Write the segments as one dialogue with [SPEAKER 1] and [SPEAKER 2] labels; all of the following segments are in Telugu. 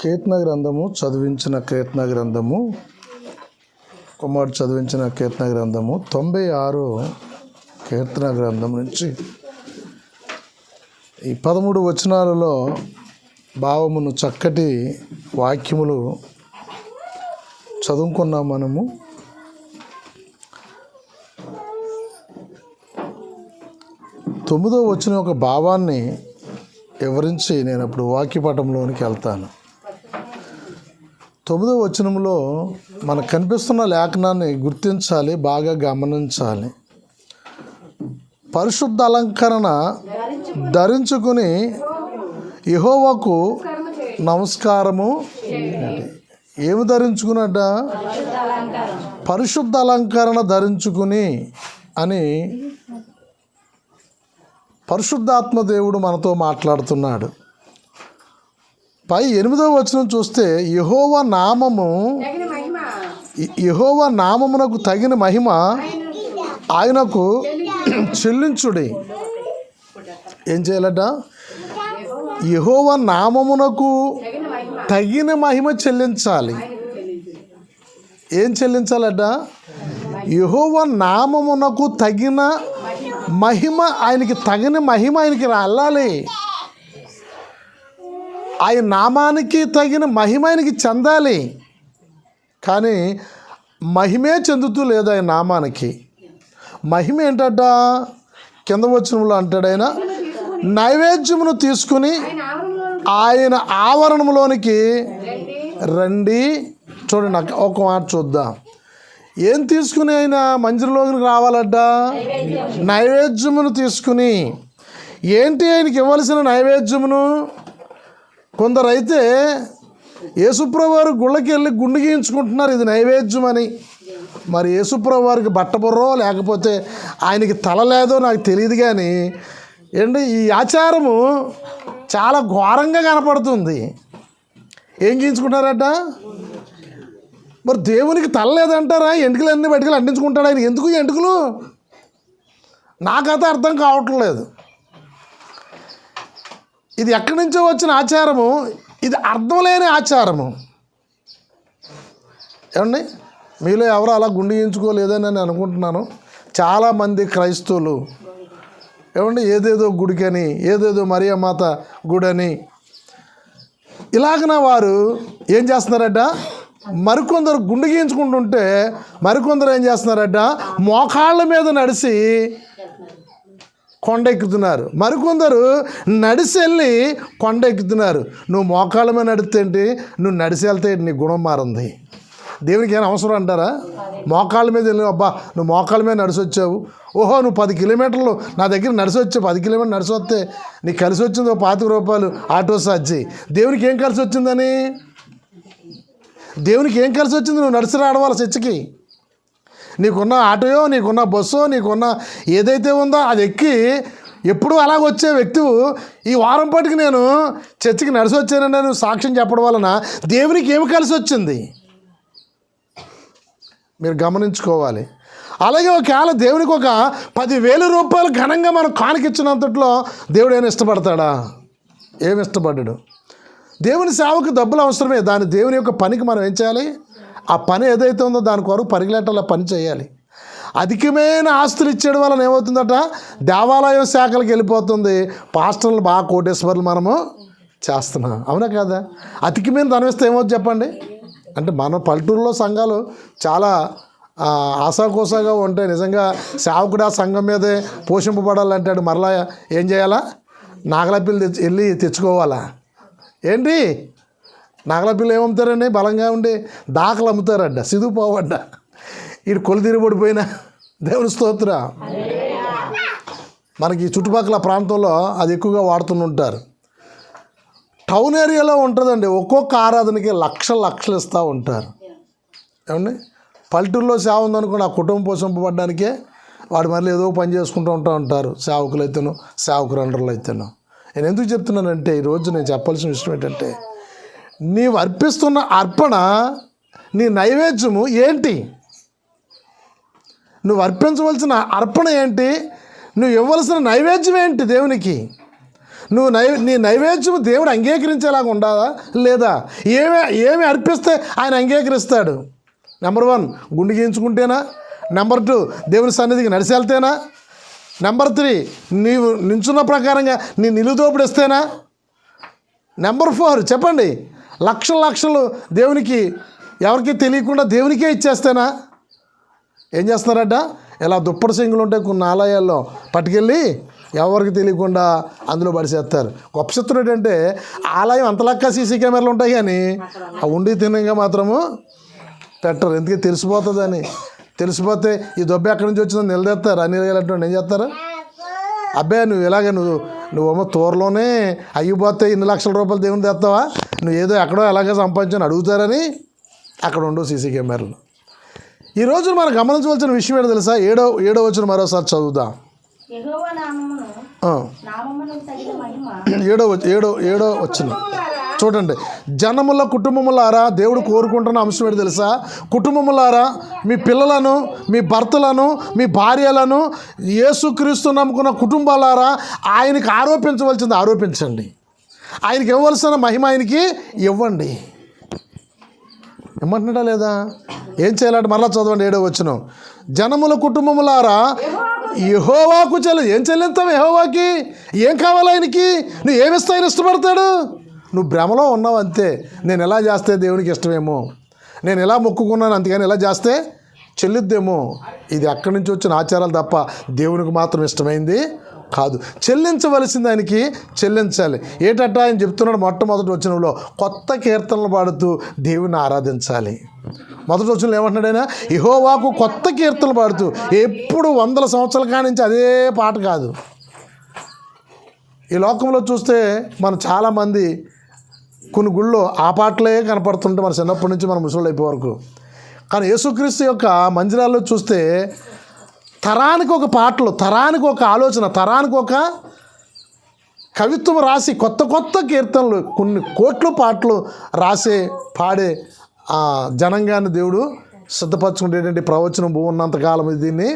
[SPEAKER 1] కీర్తన గ్రంథము చదివించిన కీర్తన గ్రంథము కుమారుడు చదివించిన కీర్తన గ్రంథము తొంభై ఆరు కీర్తన గ్రంథం నుంచి ఈ పదమూడు వచనాలలో భావమును చక్కటి వాక్యములు చదువుకున్నాం మనము. తొమ్మిదో వచ్చిన ఒక భావాన్ని వివరించి నేను అప్పుడు వాక్యపటంలోనికి వెళ్తాను. తొమ్మిదో వచనంలో మనకు కనిపిస్తున్న లేఖనాన్ని గుర్తించాలి బాగా గమనించాలి. పరిశుద్ధ అలంకరణ ధరించుకుని యహోవాకు నమస్కారము ఏమి ధరించుకున్నట్ట? పరిశుద్ధ అలంకరణ ధరించుకుని అని పరిశుద్ధాత్మ దేవుడు మనతో మాట్లాడుతున్నాడు. పై ఎనిమిదవ వచనం చూస్తే యహోవ నామము యహోవ నామమునకు తగిన మహిమ ఆయనకు చెల్లించుడి. ఏం చేయాలట? యహోవ నామమునకు
[SPEAKER 2] తగిన మహిమ.
[SPEAKER 1] తగిన మహిమ చెల్లించాలి. ఏం చెల్లించాలట? యహోవ నామమునకు తగిన మహిమ ఆయనకి తగిన మహిమ ఆయనకి రాలాలి. ఆయన నామానికి తగిన మహిమ ఆయనకి చెందాలి. కానీ మహిమే చెందుతూ లేదు ఆయన నామానికి. మహిమ ఏంటట? కింద వచ్చినలో అంటాడు ఆయన నైవేద్యమును తీసుకుని
[SPEAKER 2] ఆయన
[SPEAKER 1] ఆవరణంలోనికి
[SPEAKER 2] రండి.
[SPEAKER 1] చూడండి నాకు ఒక మాట చూద్దాం. ఏం తీసుకుని అయినా మందిరంలోకి రావాలడ్డా? నైవేద్యమును తీసుకుని. ఏంటి ఆయనకి ఇవ్వాల్సిన నైవేద్యమును? కొందరైతే యేసుప్రవారు గుళ్ళకి వెళ్ళి గుండు గీయించుకుంటున్నారు ఇది నైవేద్యం అని. మరి యేసుప్రవారికి బట్టబుర్రో లేకపోతే ఆయనకి తల లేదో నాకు తెలియదు కానీ ఏంటి ఈ ఆచారము చాలా ఘోరంగా కనపడుతుంది. ఏం గీయించుకుంటారట మరి దేవునికి తలలేదంటారా? ఎంటుకలు అన్ని బయటకలు అంటించుకుంటాడు ఆయన? ఎందుకు ఎంటుకలు? నాకైతే అర్థం కావట్లేదు. ఇది ఎక్కడి నుంచో వచ్చిన ఆచారము? ఇది అర్థం లేని ఆచారము. ఏమండి? మీలో ఎవరు అలా గుండి ఎంచుకోలేదని నేను అనుకుంటున్నాను. చాలామంది క్రైస్తవులు. ఏమండి? ఏదేదో గుడికని ఏదేదో మరియమాత గుడని. ఇలాగన వారు ఏం చేస్తున్నారట? మరికొందరు గుండు గీయించుకుంటుంటే మరికొందరు ఏం చేస్తున్నారట? మోకాళ్ళ మీద నడిచి కొండ ఎక్కుతున్నారు. మరికొందరు నడిసి వెళ్ళి కొండ ఎక్కుతున్నారు. నువ్వు మోకాళ్ళ మీద నడిస్తే ఏంటి? నువ్వు నడిసి వెళ్తే నీ గుణం మారింది. దేవునికి ఏమైనా అవసరం అంటారా? మోకాళ్ళ మీద వెళ్ళి అబ్బా నువ్వు మోకాళ్ళ మీద నడిచి వచ్చావు. ఓహో నువ్వు పది కిలోమీటర్లు నా దగ్గర నడిచి వచ్చావు పది కిలోమీటర్లు నడిచి వస్తే నీకు కలిసి వచ్చింది ఓ పాతిక రూపాయలు ఆటో సాచి దేవునికి ఏం కలిసి వచ్చిందని? దేవునికి ఏం కలిసి వచ్చింది? నువ్వు నడిచి రావడం చర్చికి. నీకున్న ఆటోయో నీకున్న బస్సో నీకున్న ఏదైతే ఉందో అది ఎక్కి ఎప్పుడు అలాగ వచ్చే వ్యక్తివు. ఈ వారం పాటికి నేను చర్చికి నడిచి వచ్చానని నేను సాక్ష్యం చెప్పడం వలన దేవునికి ఏమి కలిసి వచ్చింది? మీరు గమనించుకోవాలి. అలాగే ఒకవేళ దేవునికి ఒక పదివేల రూపాయలు ఘనంగా మనం కానికిచ్చినంతట్లో దేవుడు ఏమి ఇష్టపడతాడా? ఏమి ఇష్టపడ్డాడు? దేవుని సేవకు డబ్బులు అవసరమే. దాని దేవుని యొక్క పనికి మనం ఏం చేయాలి? ఆ పని ఏదైతే ఉందో దాని కొరకు పరిగెట్టాల పని చేయాలి. అధికమైన ఆస్తులు ఇచ్చేయడం వలన ఏమవుతుందట? దేవాలయం శాఖలకు వెళ్ళిపోతుంది. పాస్టర్లు బాగా కోటేశ్వర్లు మనము చేస్తున్నాం. అవునా కదా? అధికమైన ధనం ఇస్తే ఏమవుతుంది చెప్పండి? అంటే మన పల్లెటూరులో సంఘాలు చాలా ఆ, ఆశాకోసాగా ఉంటాయి. నిజంగా సేవకుడు ఆ సంఘం మీదే పోషింపబడాలంటాడు. మరలా ఏం చేయాలా? నాగలపిల్లి తెచ్చి వెళ్ళి తెచ్చుకోవాలా? ఏంటి? నాగలపిల్లి ఏమమ్ముతారండి? బలంగా ఉండి దాకలు అమ్ముతారంట. సిదుగు ఇటు కొలు పడిపోయినా దేవుని స్తోత్ర. మనకి ఈ చుట్టుపక్కల ప్రాంతంలో అది ఎక్కువగా వాడుతుంటారు టౌన్ ఏరియాలో ఉంటుందండి. ఒక్కొక్క ఆరాధనకి లక్ష లక్షలు ఇస్తూ ఉంటారు. ఏమండి? పల్లెటూరులో సేవ ఉందనుకోండి ఆ కుటుంబం పోషింపబడ్డానికే వాడు మళ్ళీ ఏదో పని చేసుకుంటూ ఉంటా ఉంటారు. సేవకులు అయితేను సేవకురండర్లు అయితేను నేను ఎందుకు చెప్తున్నానంటే ఈరోజు నేను చెప్పాల్సిన విషయం ఏంటంటే నీవు అర్పిస్తున్న అర్పణ నీ నైవేద్యము ఏంటి? నువ్వు అర్పించవలసిన అర్పణ ఏంటి? నువ్వు ఇవ్వవలసిన నైవేద్యం ఏంటి దేవునికి? నువ్వు నై నీ నైవేద్యం దేవుడు అంగీకరించేలాగా ఉండాలా? లేదా ఏమి ఏమి అర్పిస్తే ఆయన అంగీకరిస్తాడు? నెంబర్ వన్ గుండె గీయించుకుంటేనా? నెంబర్ టూ దేవుని సన్నిధికి నడిచి వెళ్తేనా నెంబర్ త్రీ నీవు నించున్న ప్రకారంగా నీ నిలుదోపుడు ఇస్తేనా నెంబర్ ఫోర్ చెప్పండి. లక్షల లక్షలు దేవునికి ఎవరికి తెలియకుండా దేవునికే ఇచ్చేస్తేనా? ఏం చేస్తున్నారట? ఇలా దుప్పటి సింగులు ఉంటాయి కొన్ని ఆలయాల్లో. పట్టుకెళ్ళి ఎవరికి తెలియకుండా అందులో పడిసేస్తారు. గొప్ప శత్రుడు ఏంటంటే ఆలయం అంతలక్క సీసీ కెమెరాలు ఉంటాయి కానీ ఆ ఉండి తినగా మాత్రము పెట్టరు. ఎందుకే తెలిసిపోతుందని. తెలిసిపోతే ఈ దొబ్బ ఎక్కడి నుంచి వచ్చిందో నిలదెత్తారు అన్ని రకాలటువంటి ఏం చేస్తారు? అబ్బాయి నువ్వు ఇలాగే నువ్వు నువ్వేమో తోరలోనే అయ్యిపోతే ఇన్ని లక్షల రూపాయలు దేవుని తెస్తావా? నువ్వు ఏదో ఎక్కడో ఎలాగే సంపాదించని అడుగుతారని అక్కడ ఉండు సీసీ కెమెరాలు. ఈ రోజు మనం గమనించవలసిన విషయం ఏంటో తెలుసా? ఏడో ఏడో వచ్చిన మరోసారి చదువుదాం. ఏడో వచ్చి- ఏడో ఏడో వచ్చిన. చూడండి. జనముల కుటుంబములారా దేవుడు కోరుకుంటున్న అంశం ఏంటి తెలుసా? కుటుంబములారా మీ పిల్లలను మీ భర్తలను మీ భార్యలను యేసుక్రీస్తు నమ్ముకున్న కుటుంబాలారా ఆయనకి ఆరోపించవలసింది ఆరోపించండి. ఆయనకి ఇవ్వవలసిన మహిమ ఆయనకి ఇవ్వండి. ఇమ్మంటున్నాడా లేదా? ఏం చేయాలంటే మరలా చదవండి ఏడో వచ్చిన జనముల కుటుంబములారా యహోవాకు చెల్లి ఏం చెల్లిస్తాం యహోవాకి? ఏం కావాలి ఆయనకి? నువ్వు ఏమిస్తా ఆయన ఇష్టపడతాడు? నువ్వు భ్రమలో ఉన్నావు అంతే. నేను ఎలా చేస్తే దేవునికి ఇష్టమేమో. నేను ఎలా మొక్కుకున్నాను అంతేగాని ఎలా చేస్తే చెల్లిద్దేమో. ఇది అక్కడి నుంచి వచ్చిన ఆచారాలు తప్ప దేవునికి మాత్రం ఇష్టమైంది కాదు. చెల్లించవలసింది ఆయనకి చెల్లించాలి. ఏటట్ట ఆయన చెప్తున్నాడు మొట్టమొదటి వచ్చినలో కొత్త కీర్తనలు పాడుతూ దేవుని ఆరాధించాలి. మొదటి వచ్చిన ఏమంటున్నాడు ఆయన? ఇహోవాకు కొత్త కీర్తనలు పాడుతూ ఎప్పుడు వందల సంవత్సరాల కానించి నుంచి అదే పాట కాదు. ఈ లోకంలో చూస్తే మనం చాలామంది కొన్ని గుళ్ళో ఆ పాటలే కనపడుతుంటే మన చిన్నప్పటి నుంచి మన ముసలు అయిపోయే వరకు కానీ యేసుక్రీస్తు యొక్క మందిరాల్లో చూస్తే తరానికి ఒక పాటలు తరానికి ఒక ఆలోచన తరానికి ఒక కవిత్వం రాసి కొత్త కొత్త కీర్తనలు కొన్ని కోట్ల పాటలు రాసే పాడే జనంగాన్ని దేవుడు సిద్ధపరచుకునేటువంటి ప్రవచనం భూ ఉన్నంతకాలం దీన్ని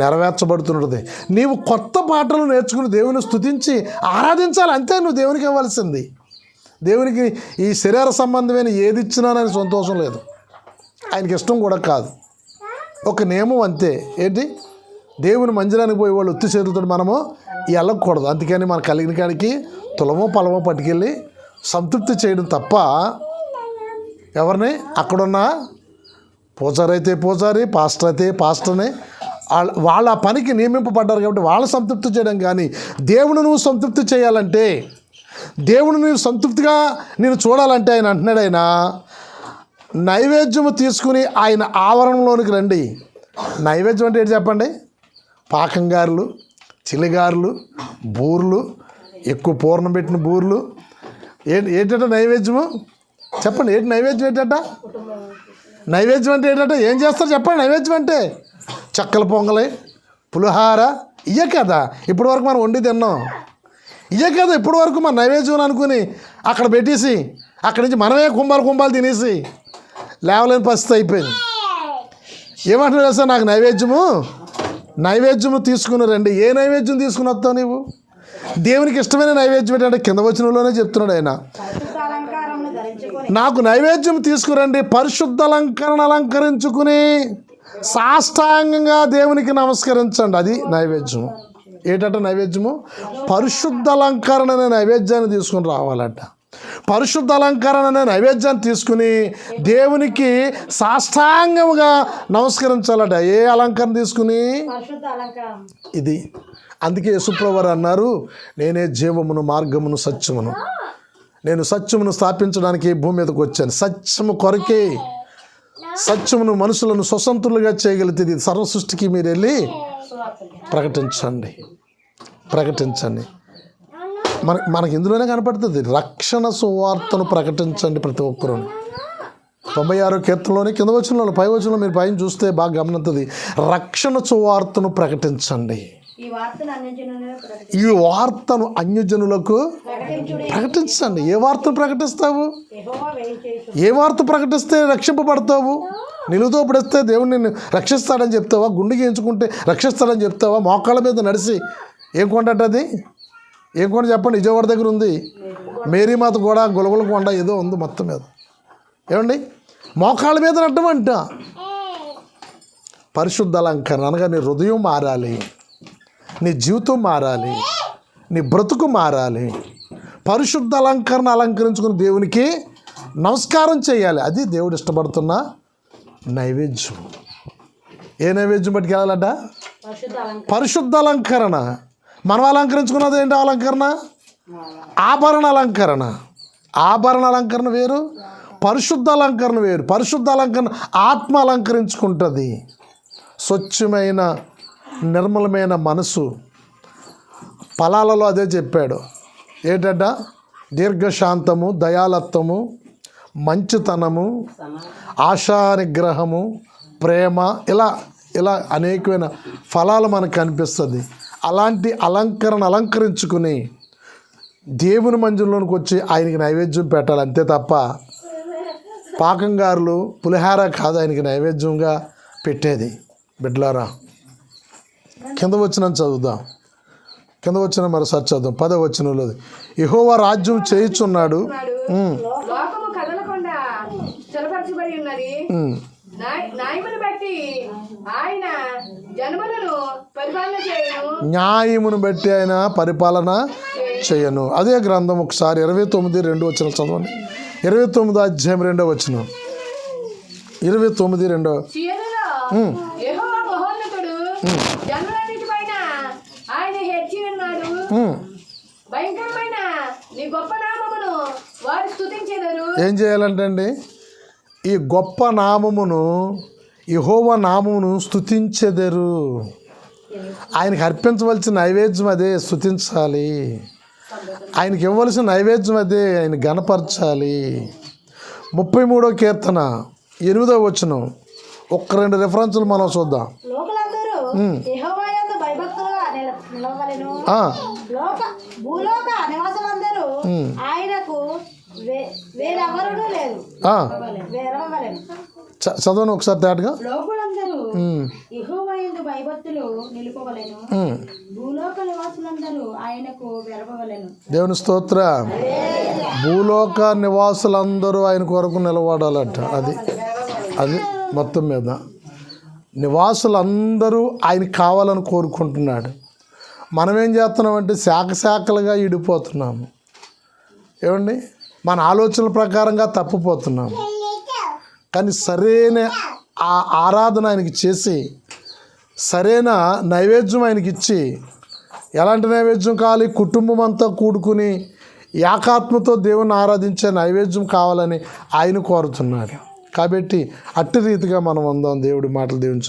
[SPEAKER 1] నెరవేర్చబడుతున్నది. నీవు కొత్త పాటలు నేర్చుకుని దేవుని స్థుతించి ఆరాధించాలి అంతే నువ్వు దేవునికి ఇవ్వాల్సింది. దేవునికి ఈ శరీర సంబంధమైన ఏది ఇచ్చినానని సంతోషం లేదు. ఆయనకి ఇష్టం కూడా కాదు. ఒక నియమం అంతే. ఏంటి? దేవుని మందిరానికి పోయి వాళ్ళు ఒత్తి చేతులతో మనము వెళ్ళకూడదు. అందుకని మన కలిగిన కాడికి తులమో పొలమో పట్టుకెళ్ళి సంతృప్తి చేయడం తప్ప ఎవరిని? అక్కడున్న పూజారి అయితే పూజారి పాస్టర్ అయితే పాస్టర్ని వాళ్ళ వాళ్ళ పనికి నియమింపబడ్డారు కాబట్టి వాళ్ళ సంతృప్తి చేయడం కానీ దేవుని నువ్వు సంతృప్తి చేయాలంటే దేవుడు నేను సంతృప్తిగా నేను చూడాలంటే ఆయన అంటున్నాడు ఆయన నైవేద్యము తీసుకుని ఆయన ఆవరణలోనికి రండి. నైవేద్యం అంటే ఏంటి చెప్పండి? పాకంగారులు చిలిగారులు బూర్లు ఎక్కువ పూర్ణం పెట్టిన బూర్లు. ఏంటి ఏంటంటే నైవేద్యము? చెప్పండి ఏంటి నైవేద్యం ఏంటంట? నైవేద్యం అంటే ఏంటంటే? ఏం చేస్తారు చెప్పండి నైవేద్యం అంటే? చక్కల పొంగలి పులిహార ఇయ్య కదా. ఇప్పటివరకు మనం వండి తిన్నాం. ఇయ్యే కదా ఇప్పటి వరకు మన నైవేద్యం అనుకుని అక్కడ పెట్టేసి అక్కడి నుంచి మనమే కుంభాలు కుంభాలు తినేసి లేవలేని పరిస్థితి అయిపోయింది. ఏమంటున్నాడు సార్ నాకు నైవేద్యము? నైవేద్యము తీసుకుని రండి. ఏ నైవేద్యం తీసుకుని వస్తావు నీవు? దేవునికి ఇష్టమైన నైవేద్యం ఏంటంటే కింద వచనంలోనే చెప్తున్నాడు ఆయన. నాకు నైవేద్యం తీసుకురండి పరిశుద్ధ అలంకరణ అలంకరించుకుని సాష్టాంగంగా దేవునికి నమస్కరించండి. అది నైవేద్యం ఏంటంటే నైవేద్యము? పరిశుద్ధ అలంకరణ అనే నైవేద్యాన్ని తీసుకుని రావాలంట. పరిశుద్ధ అలంకరణ అనే నైవేద్యాన్ని తీసుకుని దేవునికి సాష్టాంగముగా నమస్కరించాలట. ఏ అలంకరణ తీసుకుని? ఇది. అందుకే యేసుప్రభువారు అన్నారు నేనే జీవమును మార్గమును సత్యమును. నేను సత్యమును స్థాపించడానికి భూమి మీదకి వచ్చాను. సత్యము కొరకే. సత్యమును మనుషులను స్వతంత్రులుగా చేయగలిగితే ఇది సర్వ సృష్టికి మీరు వెళ్ళి ప్రకటించండి. ప్రకటించండి. మన మనకి ఇందులోనే కనపడుతుంది. రక్షణ సువార్తను ప్రకటించండి ప్రతి ఒక్కరూ తొంభై ఆరో కీర్తనలోనే కింద వచ్చిన పై వచ్చిన మీరు పైన చూస్తే బాగా గమనిస్తుంది రక్షణ సువార్తను ప్రకటించండి.
[SPEAKER 2] ఈ వార్తను
[SPEAKER 1] అన్యజనులకు
[SPEAKER 2] ప్రకటించుడి.
[SPEAKER 1] ఏ వార్తను ప్రకటిస్తావు? ఏ వార్త ప్రకటిస్తే రక్షింపబడతావు? నిలువుతో పడిస్తే దేవుడు నిన్ను రక్షిస్తాడని చెప్తావా? గుండె గీయించుకుంటే రక్షిస్తాడని చెప్తావా? మోకాళ్ళ మీద నడిచి. ఏం కొండట అది? ఏం కొండ చెప్పండి? విజయవాడ దగ్గర ఉంది. మేరీమాత కూడా గొలగొల కొండ ఏదో ఉంది మొత్తం మీద. ఏమండి? మోకాళ్ళ మీద నట్టమంట. పరిశుద్ధ అలంకరణ అనగా నీ హృదయం మారాలి. నీ జీవితం మారాలి నీ బ్రతుకు మారాలి. పరిశుద్ధ అలంకరణ అలంకరించుకుని దేవునికి నమస్కారం చేయాలి. అది దేవుడు ఇష్టపడుతున్న నైవేద్యం. ఏ నైవేద్యం పట్టుకెళ్ళాలట
[SPEAKER 2] పరిశుద్ధ అలంకారం
[SPEAKER 1] పరిశుద్ధ అలంకరణ. మనం అలంకరించుకున్నది ఏంటి అలంకరణ? ఆభరణ అలంకరణ. ఆభరణ అలంకరణ వేరు పరిశుద్ధ అలంకరణ వేరు. పరిశుద్ధ అలంకరణ ఆత్మ అలంకరించుకుంటుంది. స్వచ్ఛమైన నిర్మలమైన మనసు. ఫలాలలో అదే చెప్పాడు. ఏంటంట? దీర్ఘశాంతము దయాలత్వము మంచితనము ఆశానిగ్రహము ప్రేమ ఇలా ఇలా అనేకమైన ఫలాలు మనకు కనిపిస్తుంది. అలాంటి అలంకరణ అలంకరించుకుని దేవుని మందిరంలోనికి వచ్చి ఆయనకి నైవేద్యం పెట్టాలి అంతే తప్ప పాకంగారులు పులిహార కాదు ఆయనకి నైవేద్యంగా పెట్టేది. బిడ్లారా కింద వచ్చిన చదువుదాం. కింద వచ్చిన మరోసారి చదువుదాం. పద వచ్చినలో యహోవా రాజ్యం చేయుచున్నాడు.
[SPEAKER 3] న్యాయమును బట్టి ఆయన పరిపాలన చేయను.
[SPEAKER 1] అదే గ్రంథం ఒకసారి ఇరవై తొమ్మిది రెండు వచ్చిన చదవండి. ఇరవై తొమ్మిది అధ్యాయం రెండో వచ్చిన ఇరవై తొమ్మిది రెండో.
[SPEAKER 3] భయంకరమైన నీ గొప్ప నామమును వారు స్తుతించెదరు.
[SPEAKER 1] ఏం చేయాలంటే అండి ఈ గొప్ప నామమును యహోవ నామమును స్తుతించెదరు. ఆయనకి అర్పించవలసిన నైవేద్యం అదే స్తుతించాలి. ఆయనకి ఇవ్వవలసిన నైవేద్యం అదే ఆయన గణపరచాలి ముప్పై మూడో కీర్తన ఎనిమిదో వచనం. ఒక్క రెండు రిఫరెన్సులు మనం చూద్దాం
[SPEAKER 2] లోకులందరూ యెహోవా యందు భయభక్తులుగా నిల- నిలవవలెను
[SPEAKER 1] ఆ,
[SPEAKER 2] లోక భూలోక నివాసులందరూ ఆయనకు వే- వేరెవరునూ లేరు.
[SPEAKER 1] ఆ,
[SPEAKER 2] వేరవలేను
[SPEAKER 1] చ- చదవండి ఒకసారి తేటగా
[SPEAKER 2] లోకులందరూ
[SPEAKER 1] ఉమ్,
[SPEAKER 2] యెహోవా యందు భయభక్తులు నిలుపవలెను.
[SPEAKER 1] ఉమ్.
[SPEAKER 2] భూలోక నివాసులందరూ ఆయనకు వెరవవలెను
[SPEAKER 1] దేవుని స్తోత్ర. భూలోక నివాసులందరూ ఆయన కొరకు నిలబడాలట. అది అది మొత్తం మీద. నివాసులందరూ ఆయన కావాలని కోరుకుంటున్నాడు. మనం ఏం చేస్తున్నామంటే శాఖ శాఖలుగా ఇడిపోతున్నాము. ఏమండి? మన ఆలోచనల ప్రకారంగా తప్పిపోతున్నాము. కానీ సరైన ఆ ఆరాధన ఆయనకి చేసి సరైన నైవేద్యం ఆయనకి ఇచ్చి ఎలాంటి నైవేద్యం కావాలి? కుటుంబం అంతా కూడుకుని ఏకాత్మతో దేవుని ఆరాధించే నైవేద్యం కావాలని ఆయన కోరుతున్నాడు. కాబట్టి అట్టి రీతిగా మనం ఉందాం దేవుడి మాటలు దీవించును